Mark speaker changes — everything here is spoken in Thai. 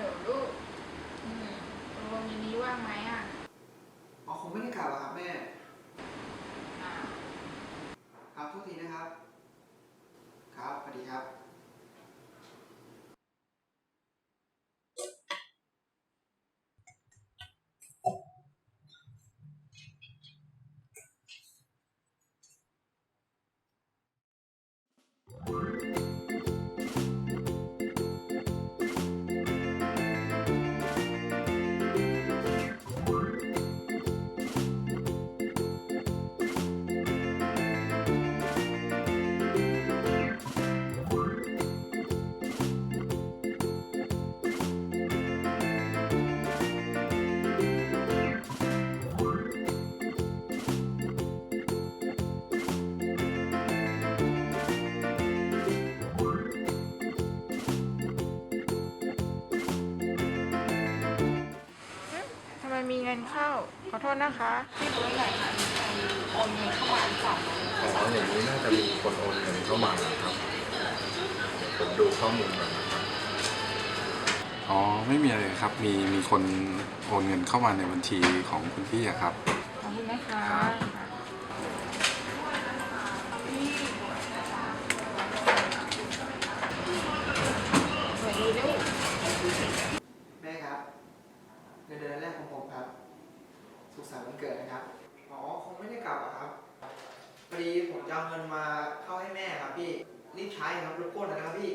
Speaker 1: เดี๋ยวลูกอืมตกลงเย็นนี้ว่างไหมอะ
Speaker 2: อ๋อคงไม่ได้กลับหรอกครับแม่
Speaker 1: มมีเงินเข้า ขอโทษนะคะที่รู้หน่อยค่ะมีใครโอนเงินเข้ามาหรือเปล่า
Speaker 3: อ๋ออย่างนี้น่าจะมีคนโอนเงินเข้ามาครับเดี๋ยวผมดูข้อมูลก่อนนะครับ
Speaker 4: อ๋อไม่มีอะไรครับ มีมีคนโอนเงินเข้ามาในบัญชีของคุณพี่อะ
Speaker 2: ครับ เงินเดือนแรกของผมครับ สุขสันต์วันเกิดนะครับ อ๋อ คงไม่ได้กลับหรอกครับพอดีผมจะเอาเงินมาเข้าให้แม่ครับพี่ รีบใช้ครับรบกวนหนะครับพี่